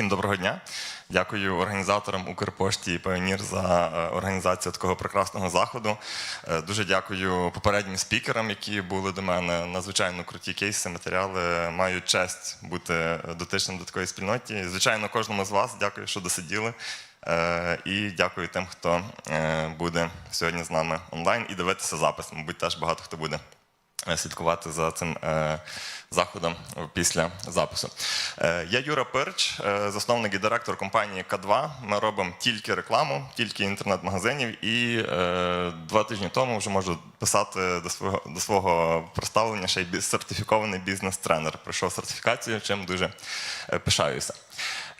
Всім доброго дня. Дякую організаторам Укрпошті і Піонір за е, організацію такого прекрасного заходу. Е, Дуже дякую попереднім спікерам, які були до мене. Надзвичайно круті кейси, матеріали. Маю честь бути дотичним до такої спільноті. Звичайно, кожному з вас дякую, що досиділи. Е, І дякую тим, хто буде сьогодні з нами онлайн і дивитися запис. Мабуть, теж багато хто буде слідкувати за цим е, заходом після запису. Е, Я Юра Перч, е, засновник і директор компанії К2. Ми робимо тільки рекламу, тільки інтернет-магазинів. І е, два тижні тому вже можу писати до свого до свого представлення ще й сертифікований бізнес-тренер. Пройшов сертифікацію, чим дуже е, пишаюся.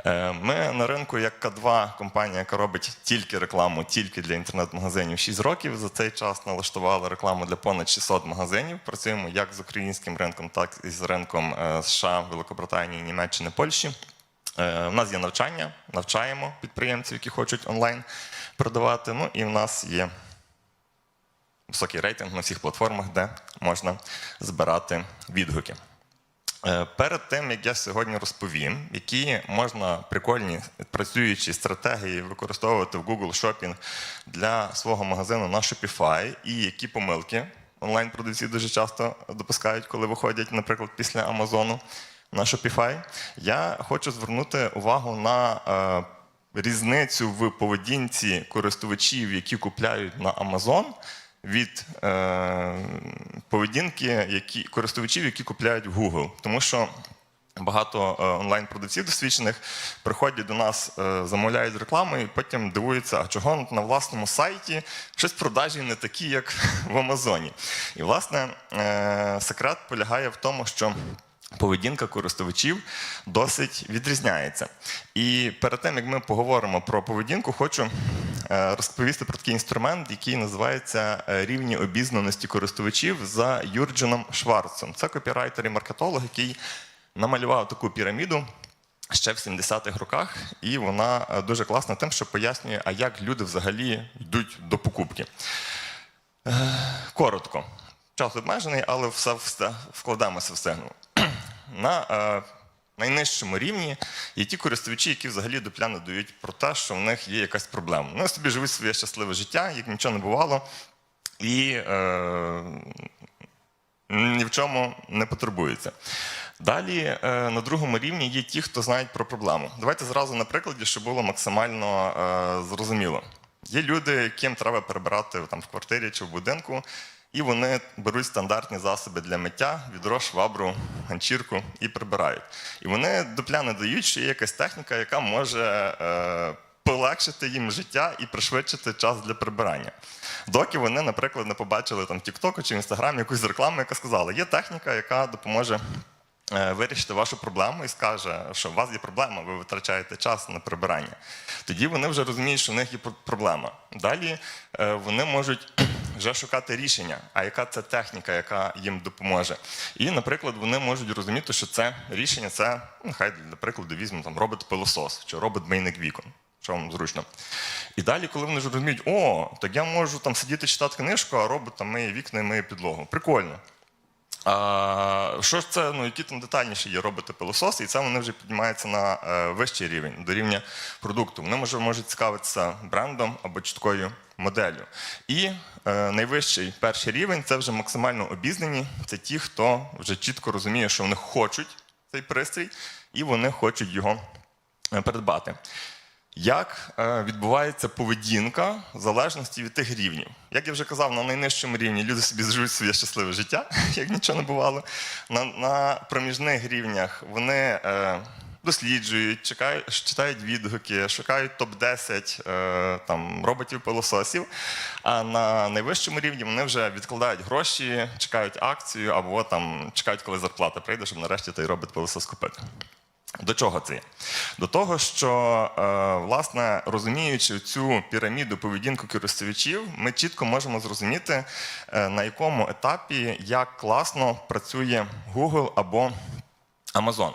Е, Ми на ринку як К2 компанія, яка робить тільки рекламу, тільки для інтернет-магазинів 6 років. За цей час налаштували рекламу для понад 600 магазинів. Працюємо як з українським ринком, так і з ринком е, США, Великобританії, Німеччини, Польщі. Е, У нас є навчання, навчаємо підприємців, які хочуть онлайн продавати. Ну і в нас є високий рейтинг на всіх платформах, де можна збирати відгуки. Е, Перед тим, як я сьогодні розповім, які можна прикольні працюючі стратегії використовувати в Google Shopping для свого магазину на Shopify, і які помилки онлайн-продавці дуже часто допускають, коли виходять, наприклад, після Амазону на Shopify, я хочу звернути увагу на е, різницю в поведінці користувачів, які купляють на Amazon, від е, поведінки які, користувачів, які купляють в Google. Тому що багато е, онлайн-продавців досвідчених приходять до нас, е, замовляють рекламу і потім дивуються, а чого на власному сайті щось продажі не такі, як в Амазоні. І, власне, е, секрет полягає в тому, що поведінка користувачів досить відрізняється. І перед тим, як ми поговоримо про поведінку, хочу розповісти про такий інструмент, який називається е, рівні обізнаності користувачів за Юрдженом Шварцем. Це копірайтер і маркетолог, який намалював таку піраміду. Ще в 70-х роках, і вона е, дуже класна тим, що пояснює, а як люди взагалі йдуть до покупки. Е, Коротко. Час обмежений, але все вста- вкладаємося встигнемо. На е, найнижчому рівні є ті користувачі, які взагалі допля не дають про те, що в них є якась проблема. Вони собі живуть своє щасливе життя, як нічого не бувало, і е, ні в чому не потребується. Далі е, на другому рівні є ті, хто знають про проблему. Давайте зразу на прикладі, щоб було максимально е, зрозуміло. Є люди, яким треба перебирати там, в квартирі чи в будинку, і вони беруть стандартні засоби для миття, відро, швабру, ганчірку і прибирають. І вони дупля не дають, що є якась техніка, яка може е, полегшити їм життя і пришвидшити час для прибирання. Доки вони, наприклад, не побачили там в TikTok чи в Instagram якусь рекламу, яка сказала, є техніка, яка допоможе е, вирішити вашу проблему і скаже, що у вас є проблема, ви витрачаєте час на прибирання. Тоді вони вже розуміють, що в них є проблема. Далі е, вони можуть вже шукати рішення, а яка це техніка, яка їм допоможе. І, наприклад, вони можуть розуміти, що це рішення це, ну, хай наприклад, візьмемо там робот-пилосос чи робот-мийник вікон. Що вам зручно. І далі, коли вони ж розуміють, о, так я можу там сидіти читати книжку, а робот там миє вікна і миє підлогу. Прикольно. А, що ж це, ну які там детальніші є роботи пилососи, і це вони вже піднімаються на е, вищий рівень, до рівня продукту. Вони може можуть цікавитися брендом або чіткою моделлю. І е, найвищий перший рівень це вже максимально обізнані. Це ті, хто вже чітко розуміє, що вони хочуть цей пристрій, і вони хочуть його е, придбати. Як е, відбувається поведінка в залежності від тих рівнів? Як я вже казав, на найнижчому рівні люди собі живуть своє щасливе життя, як нічого не бувало. На, на проміжних рівнях вони е, досліджують, чекають, читають відгуки, шукають топ-10 е, там, роботів-пилососів. А на найвищому рівні вони вже відкладають гроші, чекають акцію або там чекають, коли зарплата прийде, щоб нарешті той робот-пилосос купити. До чого це? є? До того, що е, власне розуміючи цю піраміду поведінку користувачів, ми чітко можемо зрозуміти, е, на якому етапі як класно працює Google або Amazon.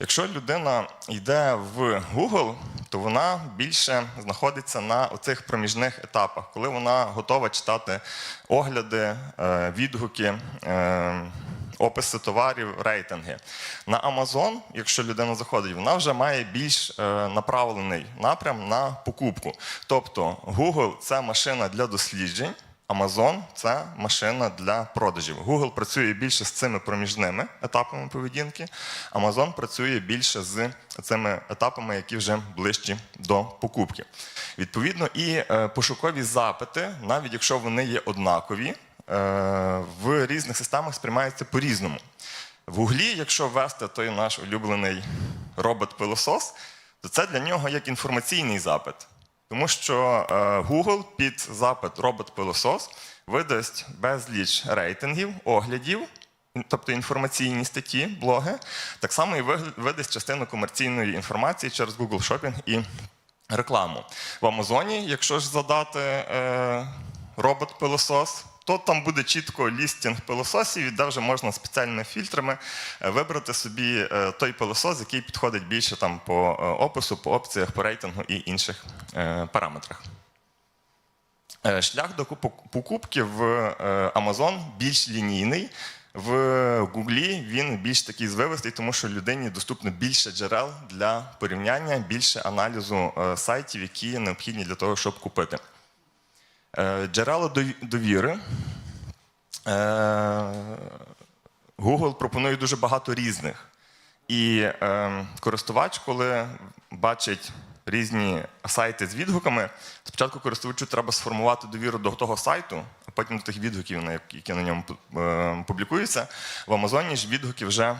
Якщо людина йде в Google, то вона більше знаходиться на оцих проміжних етапах, коли вона готова читати огляди, е, відгуки. Описи товарів, рейтинги. На Amazon, якщо людина заходить, вона вже має більш е, направлений напрям на покупку. Тобто Google це машина для досліджень. Amazon – це машина для продажів. Google працює більше з цими проміжними етапами поведінки. Amazon працює більше з цими етапами, які вже ближчі до покупки. Відповідно, і е, пошукові запити, навіть якщо вони є однакові, в різних системах сприймаються по-різному. В Гуглі, якщо ввести той наш улюблений робот-пилосос, то це для нього як інформаційний запит. Тому що е, Google під запит робот-пилосос видасть безліч рейтингів, оглядів, тобто інформаційні статті, блоги. Так само і видасть частину комерційної інформації через Google Shopping і рекламу. В Амазоні, якщо ж задати е, робот-пилосос, то там буде чітко лістінг пилососів, і де вже можна спеціальними фільтрами е, вибрати собі е, той пилосос, який підходить більше там по е, опису, по опціях, по рейтингу і інших параметрах. Шлях до покупки в Amazon більш лінійний. В Гуглі він більш такий звивистий, тому що людині доступно більше джерел для порівняння, більше аналізу сайтів, які необхідні для того, щоб купити. Е, Джерела довіри. Е, Google пропонує дуже багато різних. І е, користувач, коли бачить різні сайти з відгуками, спочатку користувачу треба сформувати довіру до того сайту, а потім до тих відгуків, які- на ньому е, публікуються. В Амазоні ж відгуки вже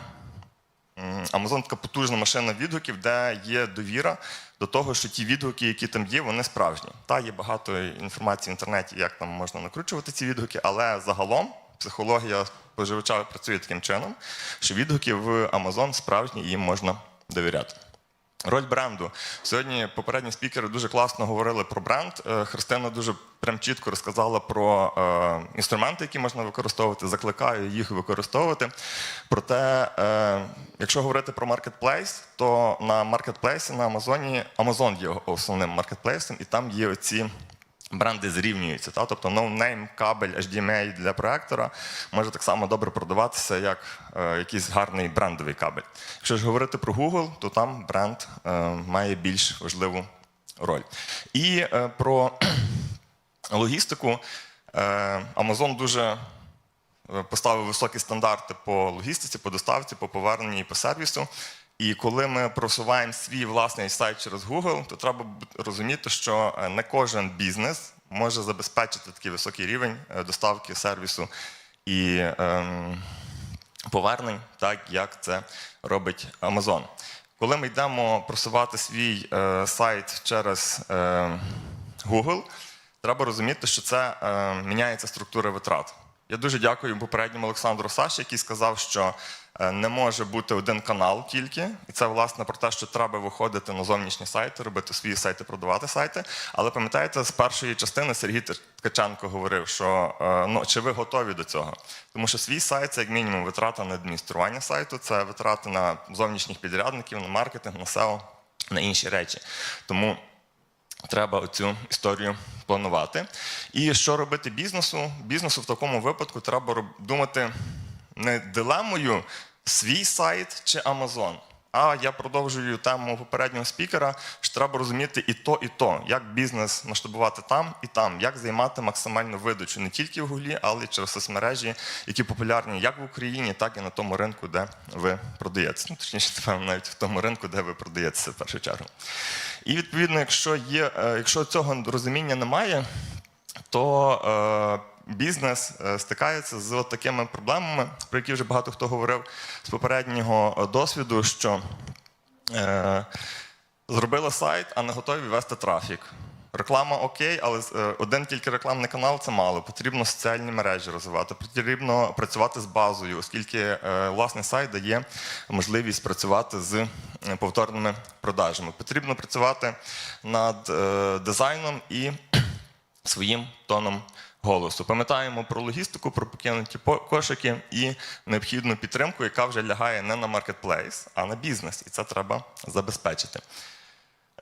Amazon така потужна машина відгуків, де є довіра до того, що ті відгуки, які там є, вони справжні. Та є багато інформації в інтернеті, як там можна накручувати ці відгуки, але загалом психологія споживача працює таким чином, що відгуки в Amazon справжні і їм можна довіряти. Роль бренду. Сьогодні попередні спікери дуже класно говорили про бренд. Е, Христина дуже прям чітко розказала про е, інструменти, які можна використовувати. Закликаю їх використовувати. Проте, е, якщо говорити про маркетплейс, то на маркетплейсі на Амазоні Amazon є основним маркетплейсом, і там є оці. Бренди зрівнюються, та? тобто no-name кабель HDMI для проектора може так само добре продаватися, як е, якийсь гарний брендовий кабель. Якщо ж говорити про Google, то там бренд е, має більш важливу роль. І е, про логістику е, Amazon дуже е, поставив високі стандарти по логістиці, по доставці, по поверненні і по сервісу. І коли ми просуваємо свій власний сайт через Google, то треба розуміти, що е, не кожен бізнес може забезпечити такий високий рівень е, доставки сервісу і ем, повернень, так як це робить Amazon. Коли ми йдемо просувати свій е, сайт через е, Google, треба розуміти, що це е, міняється структура витрат. Я дуже дякую попередньому Олександру Саші, який сказав, що не може бути один канал тільки, і це власне про те, що треба виходити на зовнішні сайти, робити свої сайти, продавати сайти. Але пам'ятаєте, з першої частини Сергій Ткаченко говорив, що е, ну чи ви готові до цього? Тому що свій сайт це як мінімум витрата на адміністрування сайту, це витрати на зовнішніх підрядників, на маркетинг, на SEO, на інші речі. Тому треба цю історію планувати. І що робити бізнесу? Бізнесу в такому випадку треба думати не дилемою свій сайт чи Amazon. А я продовжую тему попереднього спікера, що треба розуміти і то, і то, як бізнес масштабувати там і там, як займати максимальну видачу не тільки в Гуглі, але й через соцмережі, які популярні як в Україні, так і на тому ринку, де ви продаєтеся. Ну, точніше, напевно, навіть в тому ринку, де ви продаєтеся в першу чергу. І відповідно, якщо є, е, якщо цього розуміння немає, то е, бізнес е, стикається з от такими проблемами, про які вже багато хто говорив з попереднього е, досвіду, що е, зробили сайт, а не готові вести трафік. Реклама окей, але е, один тільки рекламний канал це мало. Потрібно соціальні мережі розвивати, потрібно працювати з базою, оскільки власний сайт дає можливість працювати з повторними продажами. Потрібно працювати над дизайном і своїм тоном голосу. Пам'ятаємо про логістику, про покинуті кошики і необхідну підтримку, яка вже лягає не на маркетплейс, а на бізнес. І це треба забезпечити.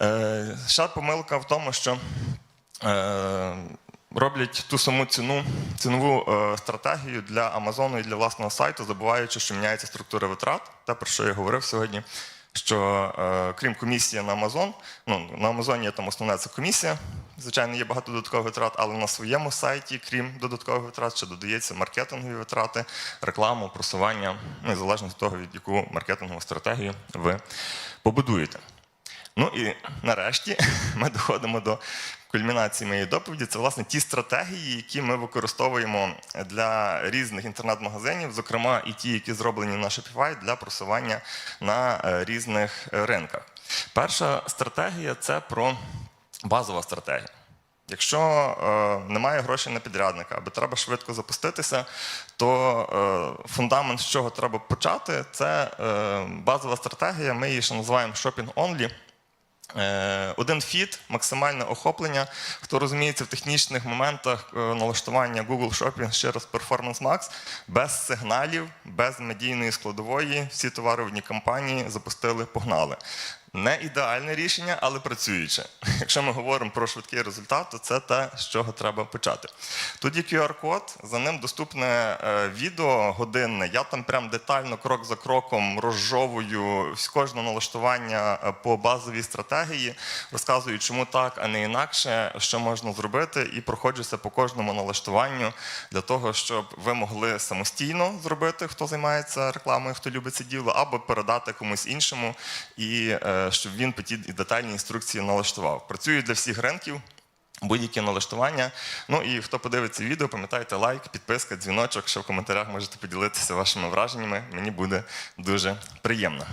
Е, ще помилка в тому, що е, роблять ту саму ціну, цінову е, стратегію для Амазону і для власного сайту, забуваючи, що міняється структура витрат, те, про що я говорив сьогодні. Що е, крім комісії на Амазон, ну на Амазоні там основна це комісія. Звичайно, є багато додаткових витрат, але на своєму сайті, крім додаткових витрат, ще додається маркетингові витрати, рекламу, просування, ну і залежно від того, від яку маркетингову стратегію ви побудуєте. Ну і нарешті ми доходимо до кульмінації моєї доповіді. Це власне ті стратегії, які ми використовуємо для різних інтернет-магазинів, зокрема і ті, які зроблені на Shopify для просування на е, різних е, ринках. Перша стратегія це про базова стратегія. Якщо е, немає грошей на підрядника, або треба швидко запуститися, то е, фундамент, з чого треба почати, це е, базова стратегія. Ми її ще називаємо shopping only. Е, Один фіт, максимальне охоплення. Хто розуміється в технічних моментах е, налаштування Google Shopping ще раз Performance Max, без сигналів, без медійної складової, всі товари одній компанії запустили, погнали. Не ідеальне рішення, але працююче. Якщо ми говоримо про швидкий результат, то це те, з чого треба почати. Є QR-код, за ним доступне е, відео годинне. Я там прям детально, крок за кроком, розжовую кожне налаштування е, по базовій стратегії, розказую, чому так, а не інакше, що можна зробити, і проходжуся по кожному налаштуванню для того, щоб ви могли самостійно зробити, хто займається рекламою, хто любить це діло, або передати комусь іншому, і е, щоб він по тій детальній інструкції налаштував. Працює для всіх ринків. Будь-які налаштування. Ну і хто подивиться відео, пам'ятайте лайк, підписка, дзвіночок, що в коментарях можете поділитися вашими враженнями. Мені буде дуже приємно.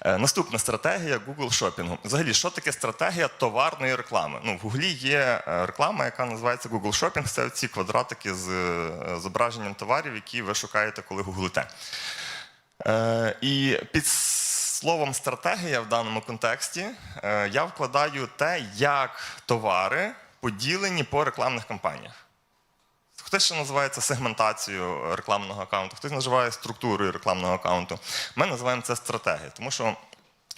Е, Наступна стратегія Google шопінгу. Взагалі, що таке стратегія товарної реклами? Ну, в Гуглі є е, реклама, яка називається Google Shopping. Це ці квадратики з е, зображенням товарів, які ви шукаєте, коли гуглите. Е, І під словом стратегія в даному контексті е, я вкладаю те, як товари поділені по рекламних кампаніях. Хтось ще називає це сегментацією рекламного аккаунту, хтось називає структурою рекламного аккаунту. Ми називаємо це стратегія, тому що е,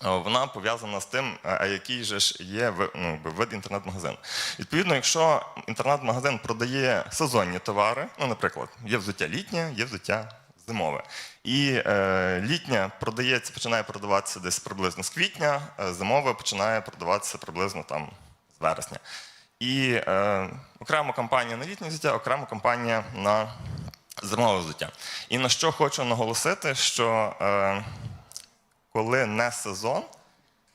вона пов'язана з тим, е, а який же ж є ну, вид інтернет-магазину. Відповідно, якщо інтернет-магазин продає сезонні товари, ну, наприклад, є взуття літнє, є взуття зимове. І е, літня продається, починає продаватися десь приблизно з квітня, е, зимове починає продаватися приблизно там з вересня. І е, окрема кампанія на літнє взуття, окрема кампанія на зимове взуття. І на що хочу наголосити, що е, коли не сезон,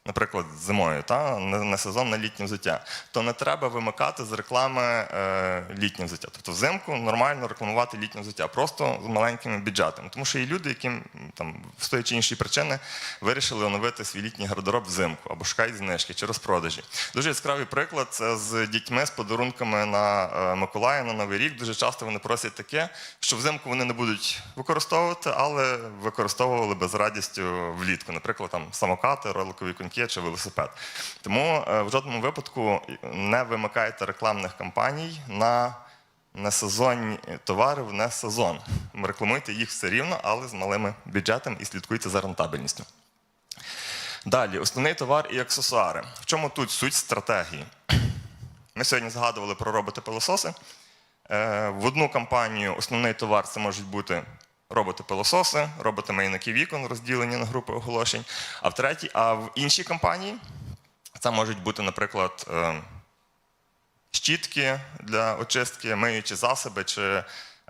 наприклад, зимою, та, не сезон на літнє взуття, то не треба вимикати з реклами е, літнє взуття. Тобто взимку нормально рекламувати літнє взуття, просто з маленькими бюджетами. Тому що є люди, які там, з тої чи іншої причини вирішили оновити свій літній гардероб взимку або шукають знижки чи розпродажі. Дуже яскравий приклад це з дітьми з подарунками на е, Миколая, на Новий рік. Дуже часто вони просять таке, що взимку вони не будуть використовувати, але використовували би з радістю влітку, наприклад, там самокати, роликові коньки чи велосипед. Тому е, в жодному випадку не вимикайте рекламних кампаній на несезонні товари в несезон. Рекламуйте їх все рівно, але з малими бюджетами і слідкуйте за рентабельністю. Далі, основний товар і аксесуари. В чому тут суть стратегії? Ми сьогодні згадували про роботи-пилососи. Е, В одну кампанію основний товар це можуть бути роботи-пилососи, роботи мийники вікон, розділені на групи оголошень. А в третій, а в іншій кампанії це можуть бути, наприклад, е, щітки для очистки, миючі засоби чи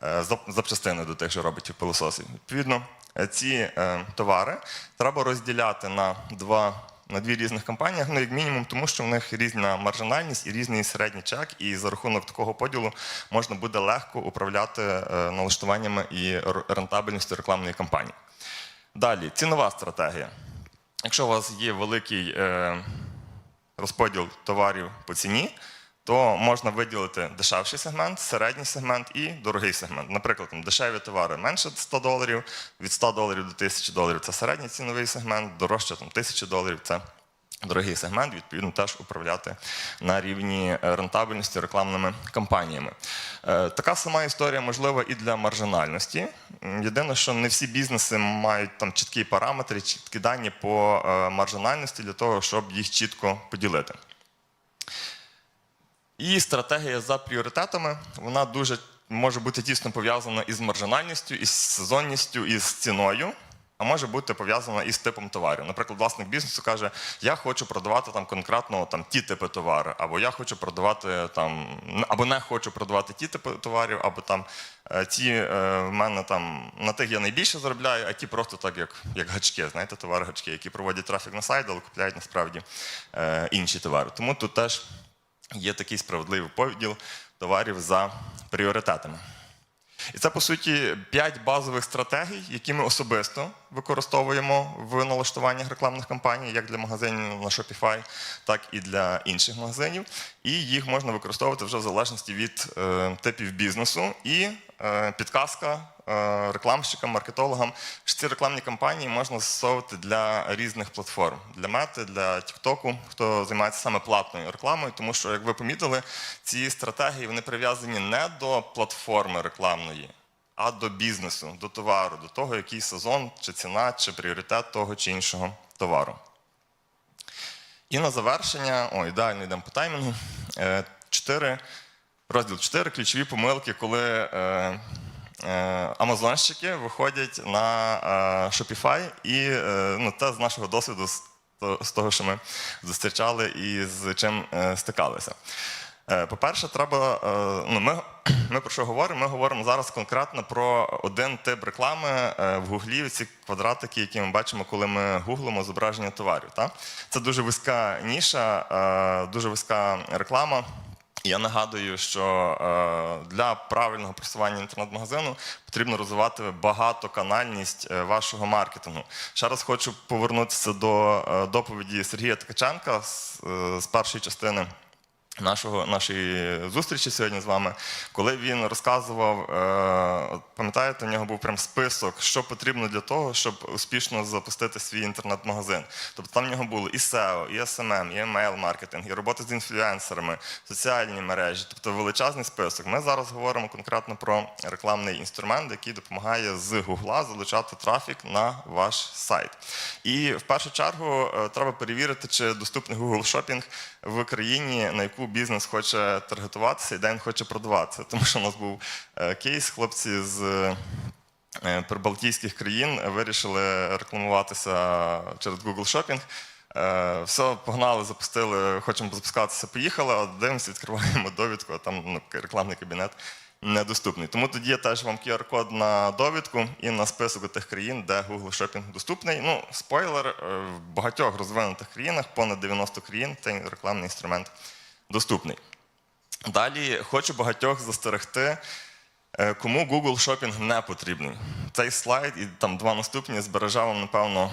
е, запчастини до тих же роботів пилососів. Відповідно, е, ці товари треба розділяти на два. На дві різних компаніях, ну як мінімум, тому що в них різна маржинальність і різний середній чек, і за рахунок такого поділу можна буде легко управляти е, налаштуваннями і рентабельністю рекламної кампанії. Далі, цінова стратегія. Якщо у вас є великий е, розподіл товарів по ціні, то можна виділити дешевший сегмент, середній сегмент і дорогий сегмент. Наприклад, там, дешеві товари менше 100 доларів, від 100 доларів до 1000 доларів це середній ціновий сегмент, дорожче там, 1000 доларів це дорогий сегмент, відповідно, теж управляти на рівні е, рентабельності рекламними кампаніями. Е, Така сама історія можлива і для маржинальності. Єдине, що не всі бізнеси мають там чіткі параметри, чіткі дані по е, маржинальності для того, щоб їх чітко поділити. І стратегія за пріоритетами вона дуже може бути тісно пов'язана із маржинальністю, із сезонністю, із ціною. А може бути пов'язана із типом товарів. Наприклад, власник бізнесу каже: Я хочу продавати там конкретно там ті типи товару, або я хочу продавати там, або не хочу продавати ті типи товарів, або там е, ті е, в мене там на тих я найбільше заробляю, а ті просто так, як, як гачки, знаєте, товари гачки, які проводять трафік на сайт, але купляють насправді е, інші товари. Тому тут теж є такий справедливий поділ товарів за пріоритетами. І це, по суті, п'ять базових стратегій, які ми особисто використовуємо в налаштуваннях рекламних кампаній, як для магазинів на Shopify, так і для інших магазинів. І їх можна використовувати вже в залежності від е, типів бізнесу. І е, підказка е, рекламщикам, маркетологам, що ці рекламні кампанії можна застосовувати для різних платформ, для мети, для Тіктоку, хто займається саме платною рекламою, тому що, як ви помітили, ці стратегії вони прив'язані не до платформи рекламної, а до бізнесу, до товару, до того, який сезон, чи ціна, чи пріоритет того чи іншого товару. І на завершення, о, ідеально йдемо по таймінгу. Е, Чотири, розділ 4 ключові помилки, коли е, е, амазонщики виходять на е, Shopify, і е, ну, те з нашого досвіду, з, того, що ми зустрічали і з чим е, стикалися. Е, По-перше, треба. е, Ну, ми, ми про що говоримо? Ми говоримо зараз конкретно про один тип реклами е, в Гуглі. Ці квадратики, які ми бачимо, коли ми гуглимо зображення товарів. Та? Це дуже вузька ніша, дуже вузька реклама. Я нагадую, що для правильного просування інтернет-магазину потрібно розвивати багатоканальність вашого маркетингу. Ще раз хочу повернутися до доповіді Сергія Ткаченка з першої частини нашого, нашої зустрічі сьогодні з вами, коли він розказував, е, пам'ятаєте, у нього був прям список, що потрібно для того, щоб успішно запустити свій інтернет-магазин. Тобто там в нього було і SEO, і SMM, і email-маркетинг, і робота з інфлюенсерами, соціальні мережі, тобто величезний список. Ми зараз говоримо конкретно про рекламний інструмент, який допомагає з Гугла залучати трафік на ваш сайт. І в першу чергу е, треба перевірити, чи доступний Google Shopping в країні, на яку бізнес хоче таргетуватися і де він хоче продаватися. Тому що у нас був е, кейс, хлопці з е, прибалтійських країн вирішили рекламуватися через Google Shopping. Е, Все, погнали, запустили, хочемо запускатися, поїхали, а дивимося, відкриваємо довідку, а там ну, рекламний кабінет недоступний. Тому тоді є теж вам QR-код на довідку і на список тих країн, де Google Shopping доступний. Ну, спойлер, в багатьох розвинутих країнах, понад 90 країн, цей рекламний інструмент доступний. Далі хочу багатьох застерегти, е, кому Google Shopping не потрібний. Цей слайд і там два наступні збереже вам, напевно,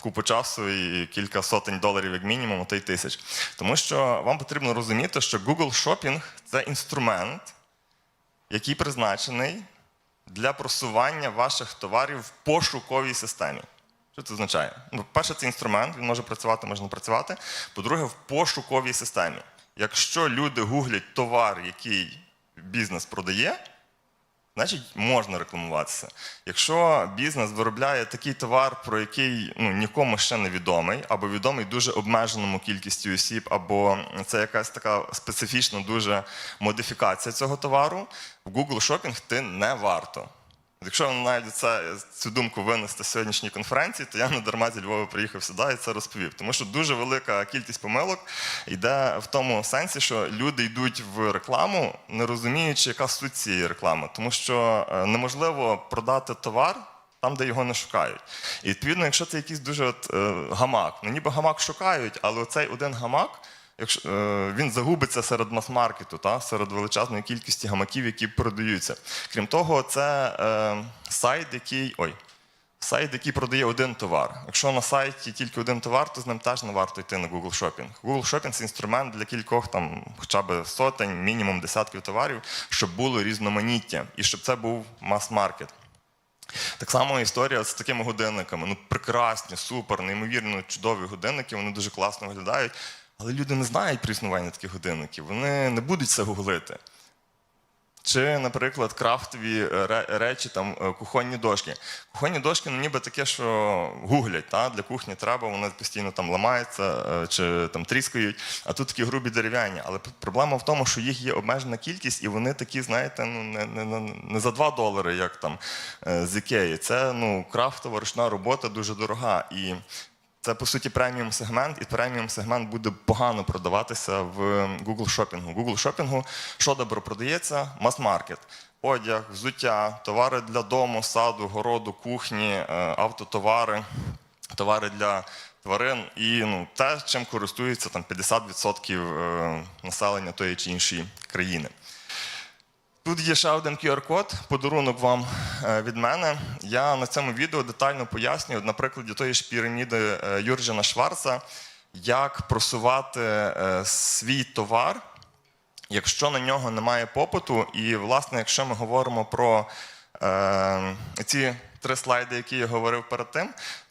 купу часу і кілька сотень доларів, як мінімум, а й тисяч. Тому що вам потрібно розуміти, що Google Shopping це інструмент, який призначений для просування ваших товарів в пошуковій системі. Що це означає? Ну, перше, це інструмент, він може працювати, може не працювати. По-друге, в пошуковій системі. Якщо люди гуглять товар, який бізнес продає, значить можна рекламуватися. Якщо бізнес виробляє такий товар, про який ну, нікому ще не відомий, або відомий дуже обмеженому кількістю осіб, або це якась така специфічна дуже модифікація цього товару, в Google Shopping ти не варто. Якщо навіть це, цю думку винести з сьогоднішньої конференції, то я не дарма зі Львова приїхав сюди і це розповів. Тому що дуже велика кількість помилок йде в тому сенсі, що люди йдуть в рекламу, не розуміючи, яка суть цієї реклами. Тому що е, неможливо продати товар там, де його не шукають. І відповідно, якщо це якийсь дуже от, е, гамак, ну ніби гамак шукають, але оцей один гамак. Якщо е, він загубиться серед мас-маркету, та серед величезної кількості гамаків, які продаються. Крім того, це е, сайт, який ой, сайт, який продає один товар. Якщо на сайті тільки один товар, то з ним теж не варто йти на Google Shopping. Google Shopping – це інструмент для кількох там, хоча б сотень, мінімум десятків товарів, щоб було різноманіття і щоб це був мас-маркет. Так само історія з такими годинниками. Ну, прекрасні, супер, неймовірно чудові годинники, вони дуже класно виглядають. Але люди не знають про існування таких годинників, вони не будуть це гуглити. Чи, наприклад, крафтові е, речі, там е, кухонні дошки. Кухонні дошки, ну ніби таке, що гуглять, та? для кухні треба, вони постійно там ламаються е, чи там тріскають, а тут такі грубі дерев'яні. Але проблема в тому, що їх є обмежена кількість, і вони такі, знаєте, ну не, не, не, за 2 долари, як там з Ікеї. Це ну, крафтова ручна робота дуже дорога. І це по суті преміум сегмент, і преміум сегмент буде погано продаватися в Google шопінгу. Google шопінгу що добре продається? Мас-маркет. Одяг, взуття, товари для дому, саду, городу, кухні, е, автотовари, товари для тварин і ну, те, чим користується там 50% е, населення тої чи іншої країни. Тут є ще один QR-код, подарунок вам е, від мене. Я на цьому відео детально пояснюю на прикладі тої ж піраміди е, Юрджена Шварца, як просувати е, свій товар, якщо на нього немає попиту. І, власне, якщо ми говоримо про ці три слайди, які я говорив перед тим,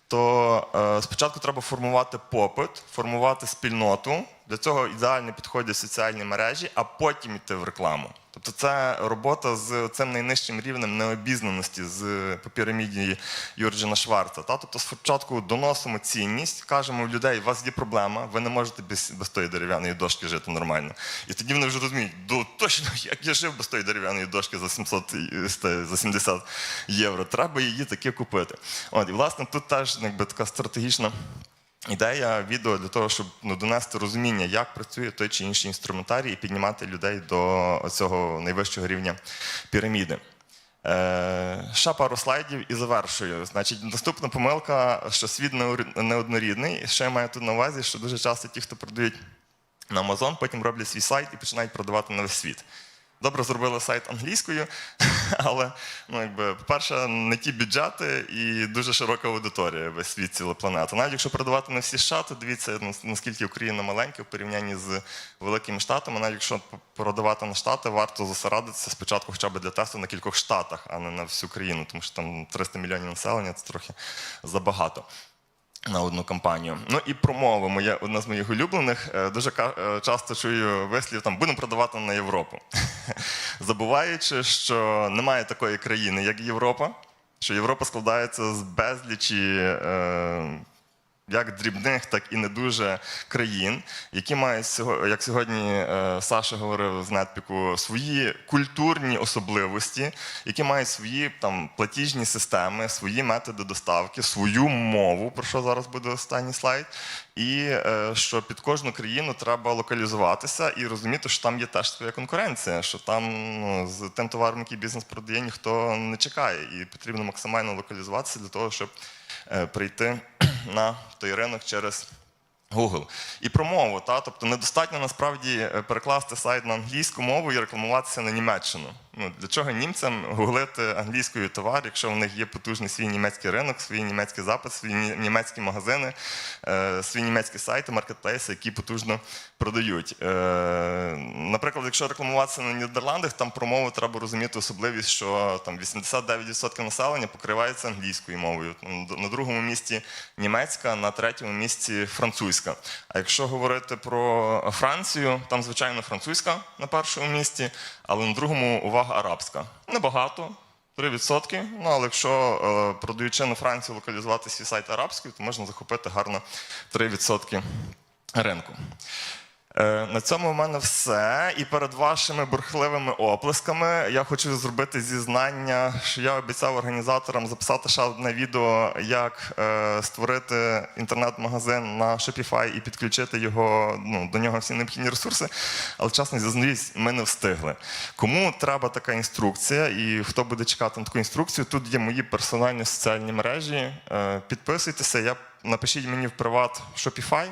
то спочатку треба формувати попит, формувати спільноту. Для цього ідеально підходять соціальні мережі, а потім йти в рекламу. Тобто це робота з цим найнижчим рівнем необізнаності з по піраміді Юрджена Шварца. Та? Тобто спочатку доносимо цінність, кажемо людей, у вас є проблема, ви не можете без, без тої дерев'яної дошки жити нормально. І тоді вони вже розуміють, «Ду, точно, як я жив без тої дерев'яної дошки за 700, за 70 євро. Треба її таки купити. От, і власне тут теж якби, така стратегічна Ідея відео для того, щоб ну, донести розуміння, як працює той чи інший інструментарій, і піднімати людей до цього найвищого рівня піраміди. Е, ще пару слайдів і завершую. Значить, наступна помилка, що світ неоднорідний. Що я маю тут на увазі, що дуже часто ті, хто продають на Amazon, потім роблять свій сайт і починають продавати на весь світ. Добре зробили сайт англійською, але ну, якби, по-перше, не ті бюджети і дуже широка аудиторія весь світ, ціла планета. Навіть якщо продавати на всі то дивіться, наскільки Україна маленька в порівнянні з великими штатами. Навіть якщо продавати на штати, варто зосередитися спочатку хоча б для тесту на кількох штатах, а не на всю країну, тому що там 300 мільйонів населення це трохи забагато на одну кампанію. Ну і про мову моя одна з моїх улюблених. Е, Дуже е, часто чую вислів там будемо продавати на Європу. Забуваючи, що немає такої країни, як Європа, що Європа складається з безлічі. Е, як дрібних, так і не дуже країн, які мають як сьогодні е, Саша говорив з Нетпіку, свої культурні особливості, які мають свої там платіжні системи, свої методи доставки, свою мову, про що зараз буде останній слайд. І е, що під кожну країну треба локалізуватися і розуміти, що там є теж своя конкуренція, що там ну, з тим товаром, який бізнес продає, ніхто не чекає, і потрібно максимально локалізуватися для того, щоб прийти на той ринок через Google. І про мову, та? тобто недостатньо насправді е, перекласти сайт на англійську мову і рекламуватися на Німеччину. Ну, для чого німцям гуглити англійською товар, якщо в них є потужний свій німецький ринок, свій німецький запит, свої німецькі магазини, е, свої німецькі сайти, маркетплейси, які потужно продають. Е, наприклад, якщо рекламуватися на Нідерландах, там про мову треба розуміти особливість, що там 89% населення покривається англійською мовою. На другому місці німецька, на третьому місці французька. А якщо говорити про Францію, там звичайно французька на першому місці, але на другому увага арабська. Небагато. 3%. Ну, але якщо е, продаючи на Францію локалізувати свій сайт арабською, то можна захопити гарно 3% ринку. Е, На цьому в мене все. І перед вашими бурхливими оплесками я хочу зробити зізнання, що я обіцяв організаторам записати ще одне відео, як е, створити інтернет-магазин на Shopify і підключити його ну, до нього всі необхідні ресурси. Але чесно зізнаюсь, ми не встигли. Кому треба така інструкція, і хто буде чекати на таку інструкцію, тут є мої персональні соціальні мережі. Е, Підписуйтеся, я напишіть мені в приват Shopify.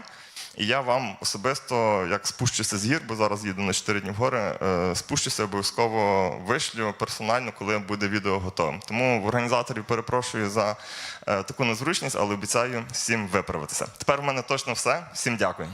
І я вам особисто, як спущуся з гір, бо зараз їду на 4 дні в гори, е, спущуся обов'язково вишлю персонально, коли буде відео готове. Тому в організаторів перепрошую за е, таку незручність, але обіцяю всім виправитися. Тепер в мене точно все. Всім дякую.